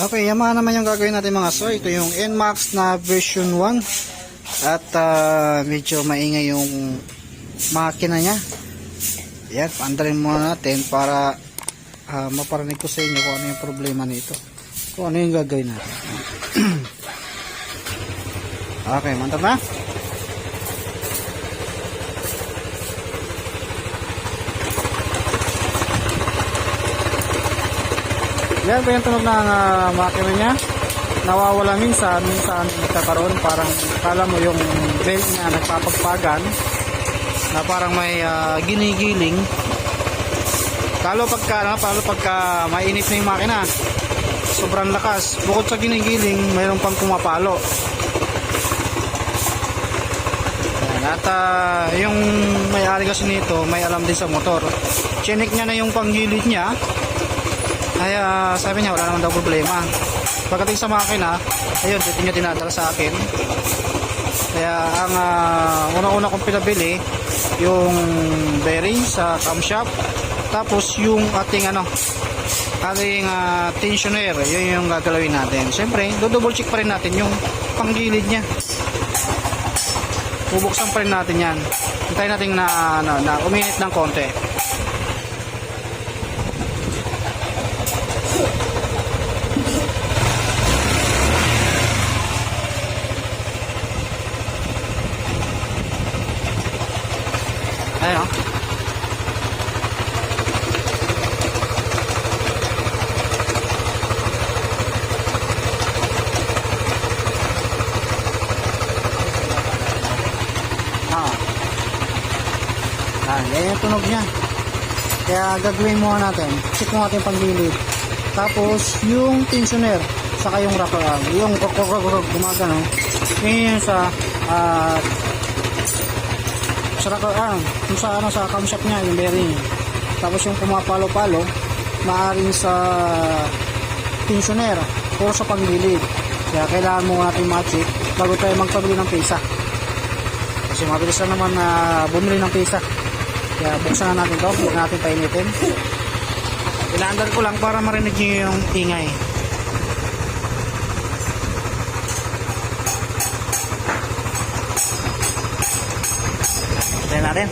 Okay, Yamaha naman yung gagawin natin mga so. Ito yung NMAX na version 1. At ah, medyo maingay yung makina niya. Yan, paandarin muna natin para ah, maparinig ko sa inyo kung ano yung problema nito. Kung ano yung gagawin natin. okay, mantap na? Yan po yung tunog ng ah, makina niya. Nawawala minsan, minsan nagkakaroon parang kala mo yung belt niya nagpapagpagan na parang may ah, ginigiling. Lalo pagka, ano, lalo pagka mainit na yung makina. Sobrang lakas. Bukod sa ginigiling, mayroon pang pumapalo. Yan. At ah, yung may-ari kasi nito, may alam din sa motor. Chinik niya na yung panggilid niya. Ay, ah, sabi niya, wala naman daw problema. Pagdating sa makina, ayun, dito niya dinadala sa akin. Kaya ang ah, una-una kong pinabili, yung bearing sa camshaft, tapos yung ating ano, ating ah, tensioner, yun yung gagalawin natin. Siyempre, do-double check pa rin natin yung panggilid niya. Bubuksan pa rin natin yan. Hintayin natin na, ano, na uminit ng konti. Ayun. oh. Ah. Ah, yan yung tunog niya. Kaya gagawin muna natin. Check mo natin panggilid. Tapos, yung tensioner, saka yung arm, yung gumagano, yun yung sa ah, sa rocker arm, yung sa ano sa camshaft niya, yung bearing. Tapos yung pumapalo-palo, maaaring sa tensioner o sa panggilid. Kaya kailangan mo natin ma-check bago tayo magpabili ng pisa. Kasi mabilis lang naman na bumili ng pisa. Kaya buksan na natin to, huwag natin painitin. Inaandar ko lang para marinig nyo yung ingay. Natin.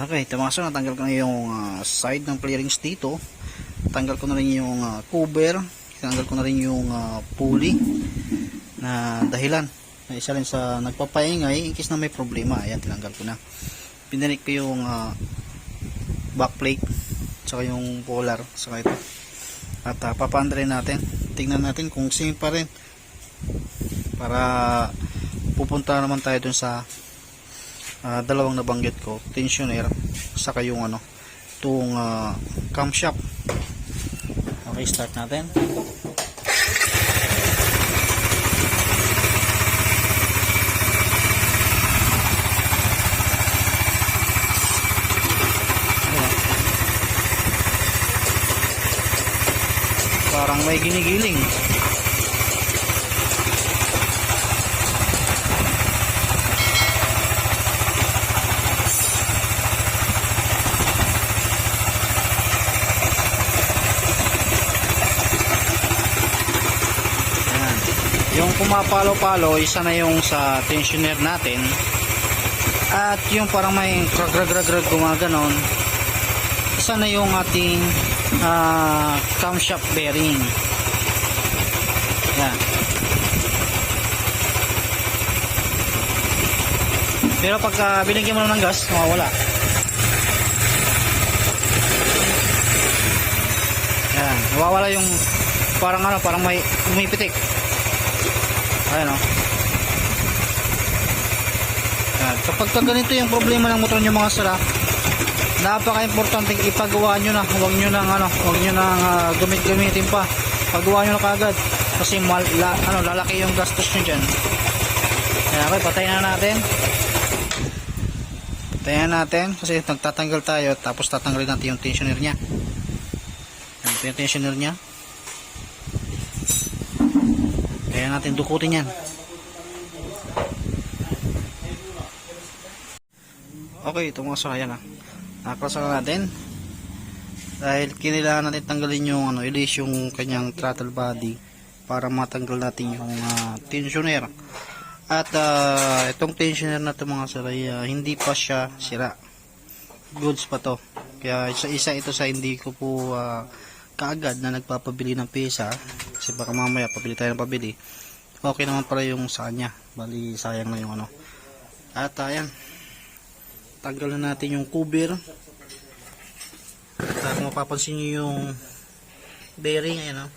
Okay, tumaso natanggal ko na yung ah, side ng clearings dito. Tanggal ko na rin yung ah, cover. Tanggal ko na rin yung ah, pulley na dahilan. Na isa rin sa nagpapaingay in case na may problema. Ayan, tinanggal ko na. Pinanik ko yung ah, backplate saka yung polar saka ito. At uh, papaandar rin natin. Tingnan natin kung same pa rin para pupunta naman tayo dun sa ah, dalawang nabanggit ko. Tensioner saka yung ano itong uh, camshaft okay start natin. Parang may ginigiling Ayan. Yung pumapalo-palo, isa na yung sa tensioner natin. At yung parang may krag-krag-krag gumaganon, isa na yung ating ah, camshaft bearing. Yan. Pero pagka binigyan mo ng gas, mawawala. Yan, mawawala yung parang ano, parang may umipitik. Ayan o. Yan. Kapag ka ganito yung problema ng motor nyo mga sala, napaka-importante ipagawa nyo na. Huwag nyo nang ano, huwag nyo nang ah, gamit-gamitin pa. Pagawa nyo na kagad. Kasi mal, la, ano, lalaki yung gastos nyo dyan. Kaya okay, patayin na natin. Patayin na natin kasi nagtatanggal tayo tapos tatanggalin natin yung tensioner po yung tensioner niya. Kaya natin dukutin yan. Okay, ito mga sala yan ha. Nakrasa na natin. dahil kailangan natin tanggalin yung ano, ilis yung kanyang throttle body para matanggal natin yung ah, tensioner. At ah, itong tensioner na to mga sir ay ah, hindi pa siya sira. Goods pa to. Kaya isa, isa ito sa hindi ko po ah, kaagad na nagpapabili ng pyesa kasi baka mamaya pabili tayo ng pabili. Okay naman pala yung sa kanya. Bali sayang na yung ano. At ayan. Tanggal na natin yung cover. At kung mapapansin nyo yung bearing, ayan o.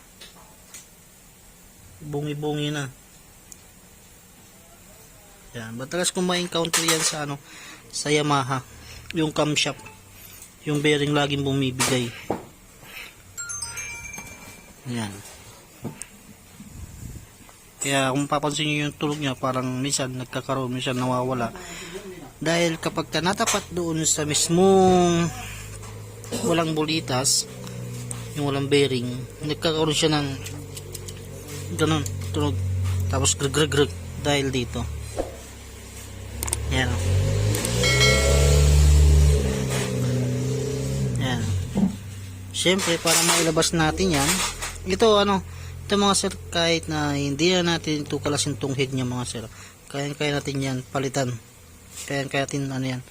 Bungi-bungi na. Yan. Madalas kong ma-encounter yan sa ano, sa Yamaha. Yung camshaft. Yung bearing laging bumibigay. Yan. Kaya kung papansin nyo yung tulog niya, parang minsan nagkakaroon, minsan nawawala. Dahil kapag ka natapat doon sa mismong walang bulitas, yung walang bearing, nagkakaroon siya ng ganun, tunog. Tapos greg greg greg dahil dito. Yan. Yan. Siyempre, para mailabas natin yan, ito ano, ito mga sir, kahit na hindi na natin ito kalasin tong head niya mga sir, kaya-kaya natin yan palitan. Kaya-kaya natin ano yan,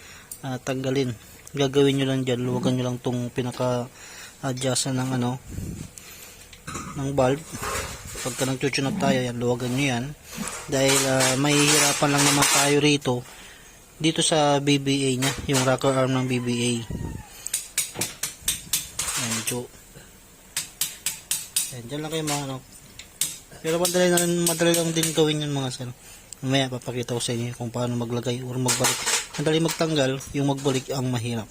ah, tanggalin. Gagawin nyo lang dyan, luwagan nyo lang tong pinaka-adjust ng ano, ng bulb. Pagka nag-tune up tayo, yan, luwagan nyo yan. Dahil ah, mahihirapan lang naman tayo rito, dito sa BBA niya, yung rocker arm ng BBA. Medyo yan, dyan lang kayo mga ano. Pero madali, na rin, madali lang din gawin yun mga sir. Mamaya papakita ko sa inyo kung paano maglagay or magbalik. Madali magtanggal, yung magbalik ang mahirap.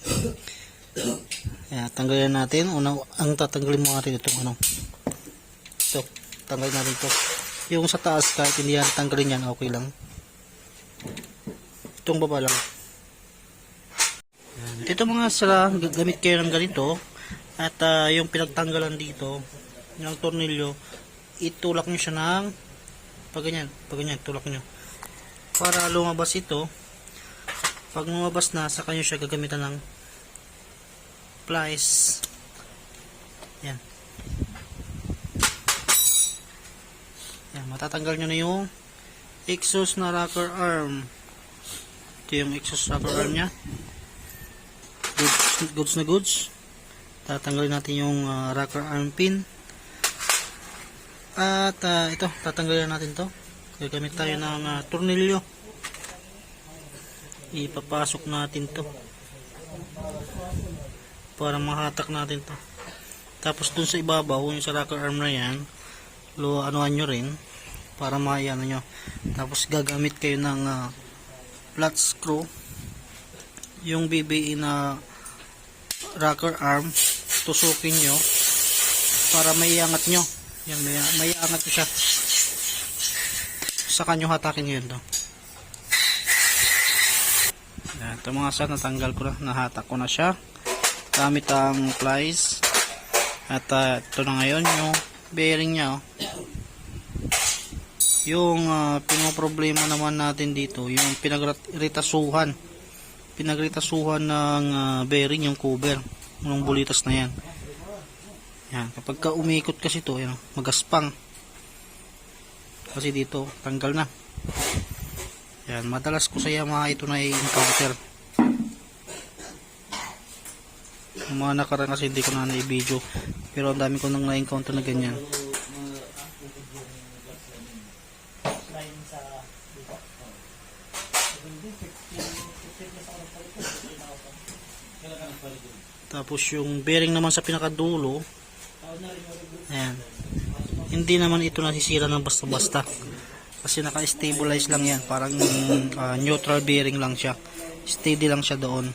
Kaya tanggalin natin. Una, ang tatanggalin mo natin itong ano. Ito, tanggalin natin ito. Yung sa taas kahit hindi yan tanggalin yan, okay lang. Itong baba lang. Yan. Dito mga sila, gamit kayo ng ganito. At ah, yung pinagtanggalan dito, yung tornilyo, itulak nyo siya ng pag ganyan, pag ganyan, tulak nyo. Para lumabas ito, pag lumabas na, sa kanyo siya gagamitan ng plies. Yan. Yan, matatanggal nyo na yung exhaust na rocker arm. Ito yung exhaust rocker arm nya. Goods, goods na goods. Tatanggalin natin yung ah, rocker arm pin. At ah, ito, tatanggalin natin to. Gagamit tayo ng ah, tornilyo. Ipapasok natin to. Para mahatak natin to. Tapos dun sa ibabaw, yung sa rocker arm na yan, lo anuhan nyo rin para maayano nyo. Tapos gagamit kayo ng ah, flat screw. Yung BBE na rocker arm, tusukin nyo para maiangat nyo. Yan, may, may angat siya. Sa kanyo hatakin nyo yun to. Yan, ito mga sa natanggal ko na, nahatak ko na siya. Gamit ang plies. At ah, ito na ngayon yung bearing niya. Oh. Yung uh, pinoproblema naman natin dito, yung pinagritasuhan. Pinagritasuhan ng ah, bearing yung cover. Yung bulitas na yan. Yan, kapag ka umikot kasi to, yan, magaspang. Kasi dito, tanggal na. Yan, madalas ko sa Yamaha ito na i-encounter. Yung mga nakaraan kasi hindi ko na na-video. Pero ang dami ko nang na-encounter na ganyan. Tapos yung bearing naman sa pinakadulo, ayan, hindi naman ito nasisira ng basta-basta. Kasi naka-stabilize lang yan. Parang ah, neutral bearing lang siya. Steady lang siya doon.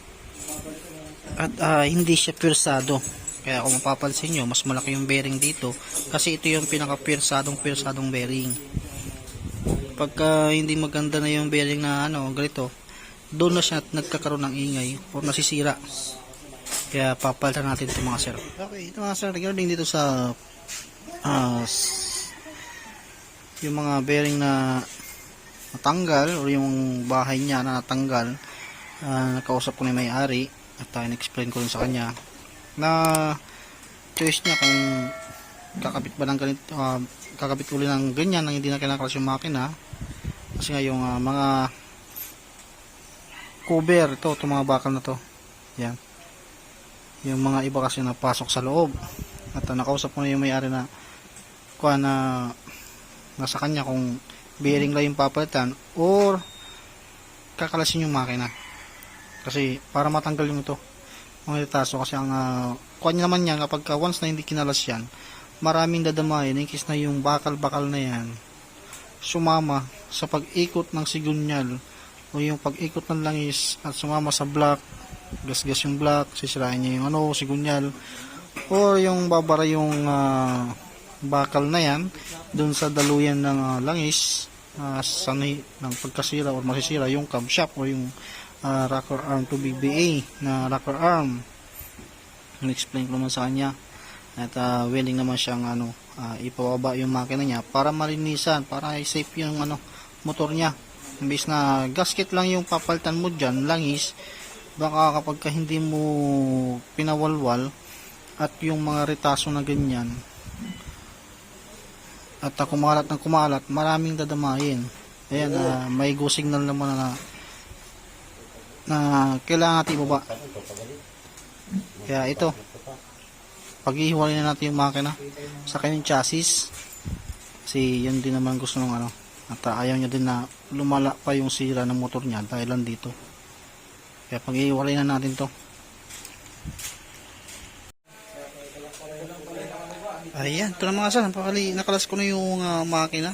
At ah, hindi siya pirsado. Kaya kung mapapansin nyo, mas malaki yung bearing dito. Kasi ito yung pinaka-pirsadong pirsadong bearing. Pagka hindi maganda na yung bearing na ano, ganito, doon na siya nagkakaroon ng ingay o nasisira. Kaya papalitan natin ito mga sir. Okay, ito mga sir, regarding dito sa ah, s- yung mga bearing na natanggal o yung bahay niya na natanggal uh, nakausap ko na may-ari at uh, explain ko rin sa kanya na choice niya kung kakabit ba ng ganito, ah, kakabit uli ng ganyan nang hindi na kinakalas yung makina. Kasi nga yung ah, mga cover to, itong mga bakal na to. Yan. Yung mga iba kasi napasok sa loob. At ah, nakausap ko na yung may-ari na kuha na nasa kanya kung bearing lang yung papalitan or kakalasin yung makina. Kasi para matanggal yung ito mga retaso kasi ang uh, kuha naman yan kapag ka once na hindi kinalas yan maraming dadamayan in case na yung bakal-bakal na yan sumama sa pag-ikot ng sigunyal o yung pag-ikot ng langis at sumama sa block gas-gas yung block sisirain niya yung ano, sigunyal. Or yung babara yung ah, bakal na yan dun sa daluyan ng ah, langis uh, sanay ng pagkasira or masisira yung camshaft o yung ah, rocker arm to BBA na rocker arm. In-explain ko naman sa kanya. At ah, willing naman siyang ano ah, ipababa yung makina niya para malinisan para safe yung ano motor niya. Imbis na gasket lang yung papalitan mo dyan langis baka kapag ka hindi mo pinawalwal at yung mga retaso na ganyan at uh, kumalat ng kumalat maraming dadamayin ayan ah, may go signal naman na na kailangan natin ibaba. Kaya ito paghihiwalay na natin yung makina sa kanyang chassis. Kasi yun din naman gusto ng ano at uh, ayaw niya din na lumala pa yung sira ng motor niya dahil lang dito kaya paghihiwalay na natin to. Ayan ito na mga sir. Napakali nakalas ko na yung ah, makina.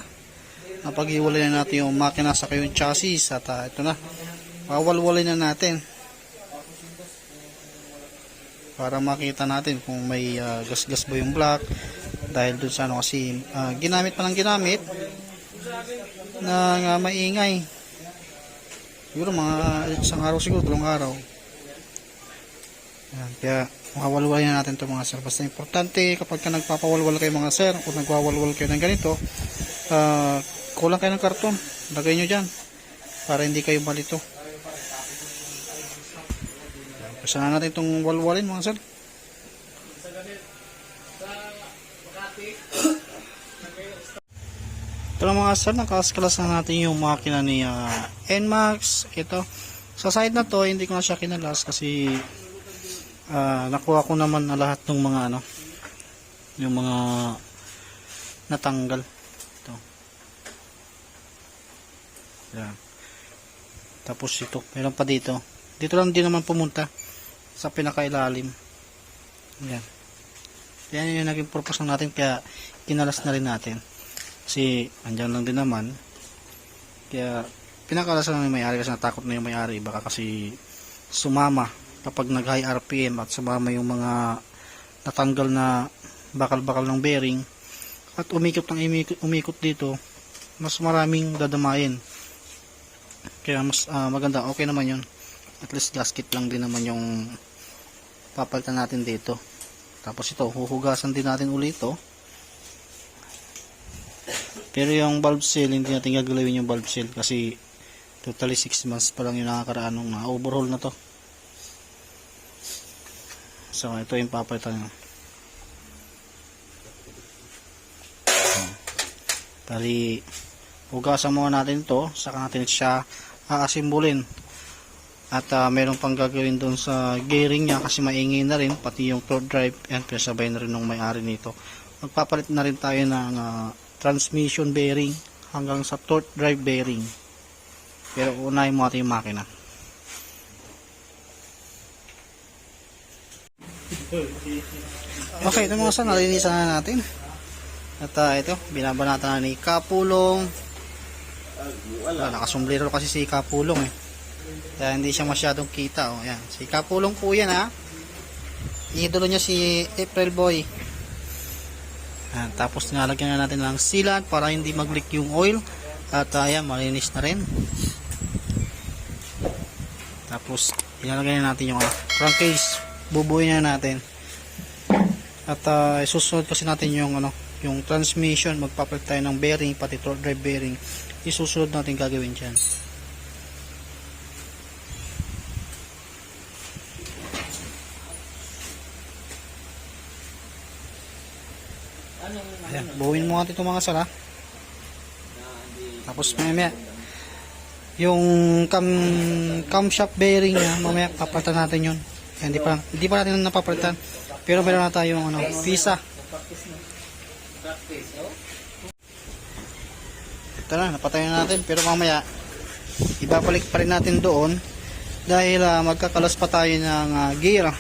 Napaghiwalay na natin yung makina sa kayong chassis at ah, ito na. Pawalwalay na natin. Para makita natin kung may ah, gas-gas ba yung block. Dahil dun sa ano kasi ah, ginamit pa ng ginamit na nga maingay siguro mga isang araw siguro dalawang araw. Ayan, kaya makawalwalay na natin ito mga sir. Basta importante kapag ka nagpapawalwal kayo mga sir o nagwawalwal kayo ng ganito ah, kulang kayo ng karton. Lagay nyo dyan para hindi kayo malito. Basta na natin itong walwalin mga sir. Ito lang mga sir, nakaskalas na natin yung makina ni ah, NMAX. Ito. Sa side na to, hindi ko na siya kinalas kasi ah, nakuha ko naman na lahat ng mga ano, yung mga natanggal. Ito. Yan. Tapos ito, meron pa dito. Dito lang din naman pumunta sa pinakailalim. Yan. Yan yung naging purpose ng natin kaya kinalas na rin natin. Kasi andyan lang din naman. Kaya pinakalas lang yung may-ari kasi natakot na yung may-ari. Baka kasi sumama kapag nag high RPM at sumama yung mga natanggal na bakal-bakal ng bearing. At umikot ng umikot, dito mas maraming dadamayin kaya mas ah, maganda okay naman yun. At least gasket lang din naman yung papalitan natin dito. Tapos ito huhugasan din natin ulit ito pero yung valve seal hindi natin gagalawin yung valve seal kasi totally 6 months pa lang yung nakakaraan ng na overhaul na to so ito yung papalitan nyo Tali, hugasan muna natin ito, saka natin siya aasimbulin. At ah, meron pang gagawin doon sa gearing niya kasi maingay na rin, pati yung torque drive, yan, pinasabay na rin ng may-ari nito. Magpapalit na rin tayo ng ah, transmission bearing hanggang sa torque drive bearing. Pero unahin mo natin yung makina. Okay, ito mga sa nalinisan na natin. At ah, ito, binabanata na ni Kapulong. Wala, nakasombrero kasi si Kapulong eh. Kaya hindi siya masyadong kita. Oh. Yan. Si Kapulong po yan ha. Idolo niya si April Boy. Yan. Tapos nilalagyan na natin ng sealant para hindi mag-leak yung oil. At uh, yan, malinis na rin. Tapos ilalagay na natin yung crankcase. Bubuin na natin. At uh, isusunod kasi natin yung ano, yung transmission, magpapalit tayo ng bearing, pati drive bearing. Isusunod natin gagawin dyan. Ayan, buuin mo natin itong mga sara. Tapos mamaya, yung cam, camshaft bearing niya, mamaya papalitan natin yun. Ayan, hindi pa, hindi pa natin napapalitan. Pero meron na tayong ano, visa. Ito na, napatayin na natin. Pero mamaya, ibabalik pa rin natin doon dahil ah, magkakalas pa tayo ng ah, gear.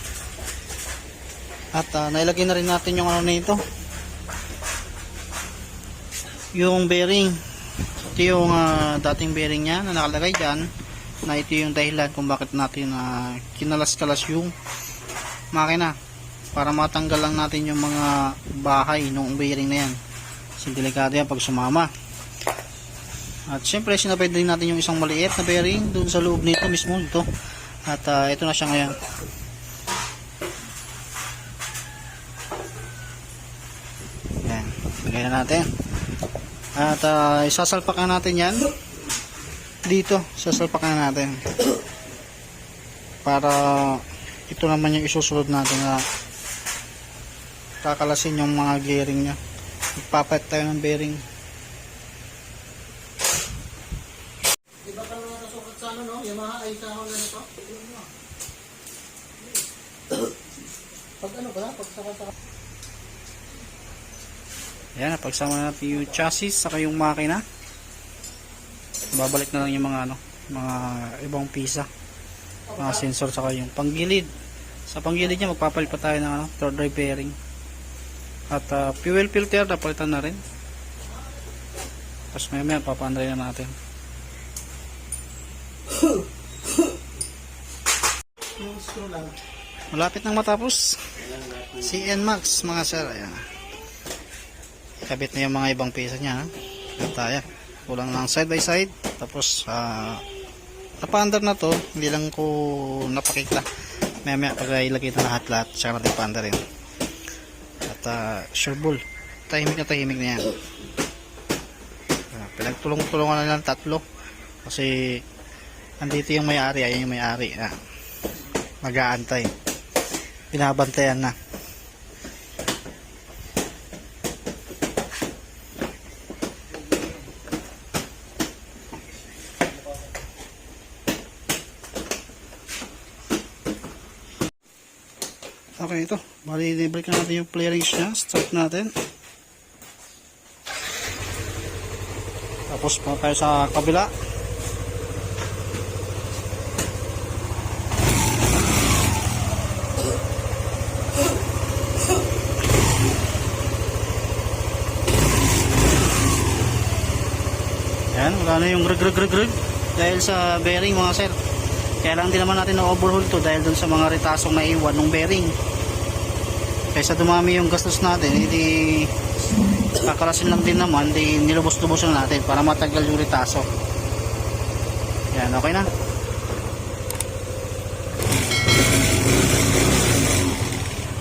At ah, nailagay na rin natin yung ano nito. Yung bearing. Ito yung ah, dating bearing niya na nakalagay dyan na ito yung dahilan kung bakit natin ah, kinalas-kalas yung makina para matanggal lang natin yung mga bahay nung bearing na yan. Kasi delikado yan pag sumama. At syempre sinabay din natin yung isang maliit na bearing doon sa loob nito mismo ito. At ah, ito na siya ngayon. Yan, lagay na natin. At ah, isasalpakan natin yan dito, sasalpakan natin. Para ito naman yung isusunod natin na kakalasin yung mga gearing niya. Ipapat tayo ng bearing. Iba ka naman nasukat sa ano, no? Yamaha ay kahon na nito? Pag ano ba? Pag saka Ayan, napagsama natin yung chassis saka yung makina. Babalik na lang yung mga ano, mga ibang pisa. Mga sensor saka yung panggilid. Sa panggilid niya magpapalit pa tayo ng ano, third drive bearing. At ah, fuel filter napalitan na rin. Tapos maya maya papanday na natin. Malapit nang matapos. Si NMAX mga sir. Ayan. Kabit na yung mga ibang pisa niya. ha. At tayo. Kulang lang side by side. Tapos ah napaandar na to. Hindi lang ko napakita. Maya maya pag ilagay na lahat lahat. Tsaka natin paandar rin. At uh, sure bull. Tahimik na tahimik na yan. Ah, pinagtulong-tulungan na lang tatlo. Kasi andito yung may-ari. Ayan yung may-ari. Ah, mag-aantay. Binabantayan na. Okay, ito. Bali, i-break na natin yung clearance niya. Start natin. Tapos pa tayo sa kabila. Yan, wala na yung greg greg greg greg dahil sa bearing mga sir. Kaya lang din naman natin na-overhaul to dahil dun sa mga retasong naiwan ng bearing. Kaysa dumami yung gastos natin, hindi kakarasin lang din naman, di nilubos-lubos lang natin para matagal yung retaso. Yan, okay na.